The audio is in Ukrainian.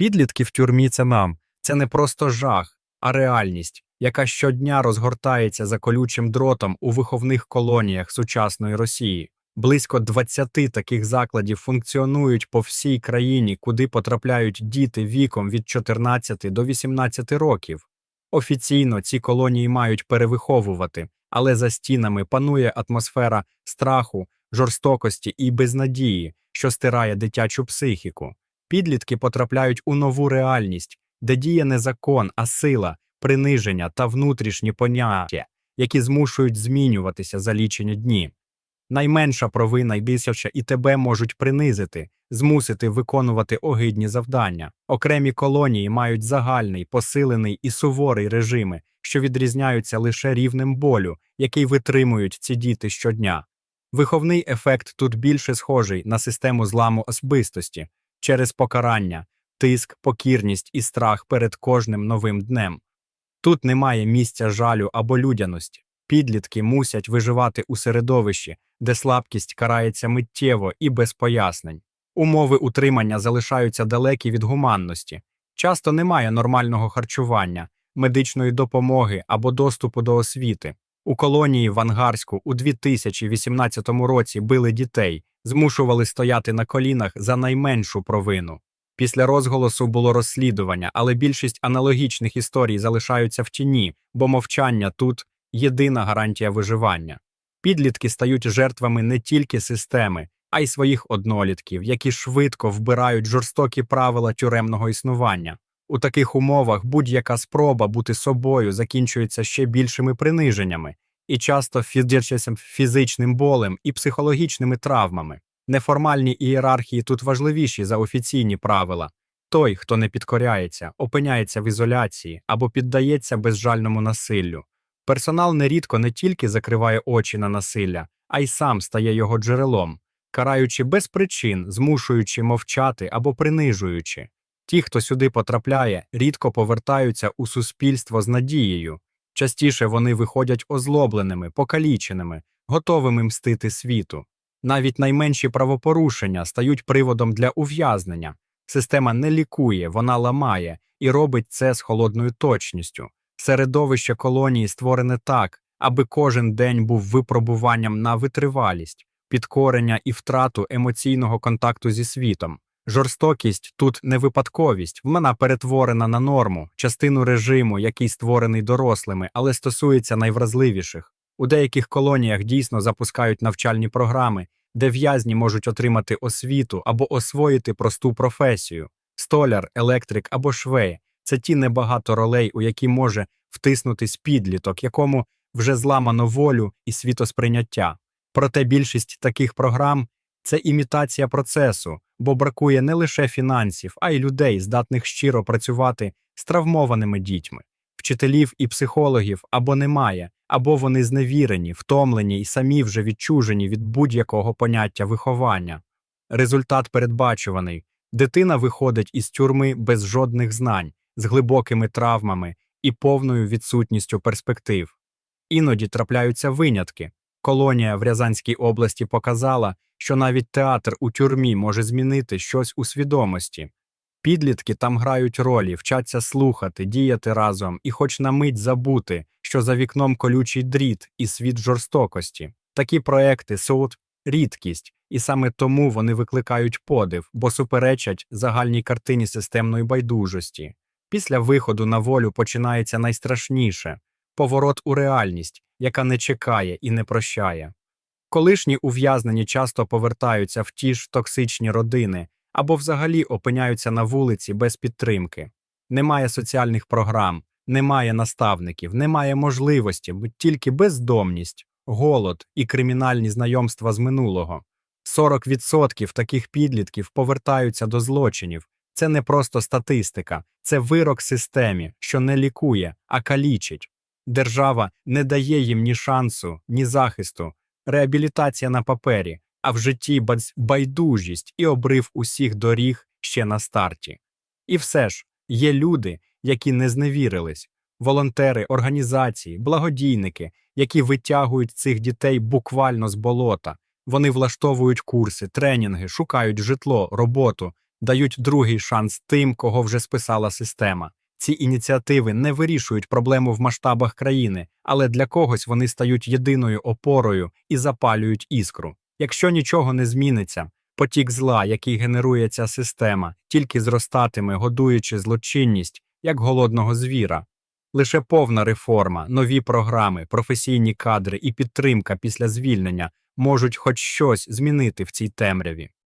Підлітки в тюрмі це нам. Це не просто жах, а реальність, яка щодня розгортається за колючим дротом у виховних колоніях сучасної Росії. Близько 20 таких закладів функціонують по всій країні, куди потрапляють діти віком від 14 до 18 років. Офіційно ці колонії мають перевиховувати, але за стінами панує атмосфера страху, жорстокості і безнадії, що стирає дитячу психіку. Підлітки потрапляють у нову реальність, де діє не закон, а сила, приниження та внутрішні поняття, які змушують змінюватися за лічені дні. Найменша провина й дисяча і тебе можуть принизити, змусити виконувати огидні завдання. Окремі колонії мають загальний, посилений і суворий режими, що відрізняються лише рівнем болю, який витримують ці діти щодня. Виховний ефект тут більше схожий на систему зламу особистості через покарання, тиск, покірність і страх перед кожним новим днем. Тут немає місця жалю або людяності. Підлітки мусять виживати у середовищі, де слабкість карається миттєво і без пояснень. Умови утримання залишаються далекі від гуманності. Часто немає нормального харчування, медичної допомоги або доступу до освіти. У колонії в Ангарську у 2018 році били дітей, змушували стояти на колінах за найменшу провину. Після розголосу було розслідування, але більшість аналогічних історій залишаються в тіні, бо мовчання тут єдина гарантія виживання. Підлітки стають жертвами не тільки системи, а й своїх однолітків, які швидко вбирають жорстокі правила тюремного існування. У таких умовах будь-яка спроба бути собою закінчується ще більшими приниженнями і часто фізичним болем і психологічними травмами. Неформальні ієрархії тут важливіші за офіційні правила. Той, хто не підкоряється, опиняється в ізоляції або піддається безжальному насиллю. Персонал нерідко не тільки закриває очі на насилля, а й сам стає його джерелом, караючи без причин, змушуючи мовчати або принижуючи. Ті, хто сюди потрапляє, рідко повертаються у суспільство з надією. Частіше вони виходять озлобленими, покаліченими, готовими мстити світу. Навіть найменші правопорушення стають приводом для ув'язнення. Система не лікує, вона ламає і робить це з холодною точністю. Середовище колонії створене так, аби кожен день був випробуванням на витривалість, підкорення і втрату емоційного контакту зі світом. Жорстокість тут не випадковість, вона перетворена на норму, частину режиму, який створений дорослими, але стосується найвразливіших. У деяких колоніях дійсно запускають навчальні програми, де в'язні можуть отримати освіту або освоїти просту професію. Столяр, електрик або швей це ті небагато ролей, у які може втиснутись підліток, якому вже зламано волю і світосприйняття. Проте більшість таких програм це імітація процесу, бо бракує не лише фінансів, а й людей, здатних щиро працювати з травмованими дітьми. Вчителів і психологів або немає, або вони зневірені, втомлені і самі вже відчужені від будь-якого поняття виховання. Результат передбачуваний дитина виходить із тюрми без жодних знань, з глибокими травмами і повною відсутністю перспектив. Іноді трапляються винятки. Колонія в Рязанській області показала, що навіть театр у тюрмі може змінити щось у свідомості. Підлітки там грають ролі, вчаться слухати, діяти разом і, хоч на мить забути, що за вікном колючий дріт і світ жорстокості. Такі проекти суд рідкість, і саме тому вони викликають подив, бо суперечать загальній картині системної байдужості. Після виходу на волю починається найстрашніше поворот у реальність, яка не чекає і не прощає. Колишні ув'язнені часто повертаються в ті ж токсичні родини або взагалі опиняються на вулиці без підтримки. Немає соціальних програм, немає наставників, немає можливості, тільки бездомність, голод і кримінальні знайомства з минулого. 40% таких підлітків повертаються до злочинів. Це не просто статистика, це вирок системі, що не лікує, а калічить. Держава не дає їм ні шансу, ні захисту, реабілітація на папері, а в житті байдужість і обрив усіх доріг ще на старті. І все ж є люди, які не зневірились, волонтери, організації, благодійники, які витягують цих дітей буквально з болота. Вони влаштовують курси, тренінги, шукають житло, роботу, дають другий шанс тим, кого вже списала система. Ці ініціативи не вирішують проблему в масштабах країни, але для когось вони стають єдиною опорою і запалюють іскру. Якщо нічого не зміниться, потік зла, який генерує ця система, тільки зростатиме, годуючи злочинність як голодного звіра. Лише повна реформа, нові програми, професійні кадри і підтримка після звільнення можуть хоч щось змінити в цій темряві.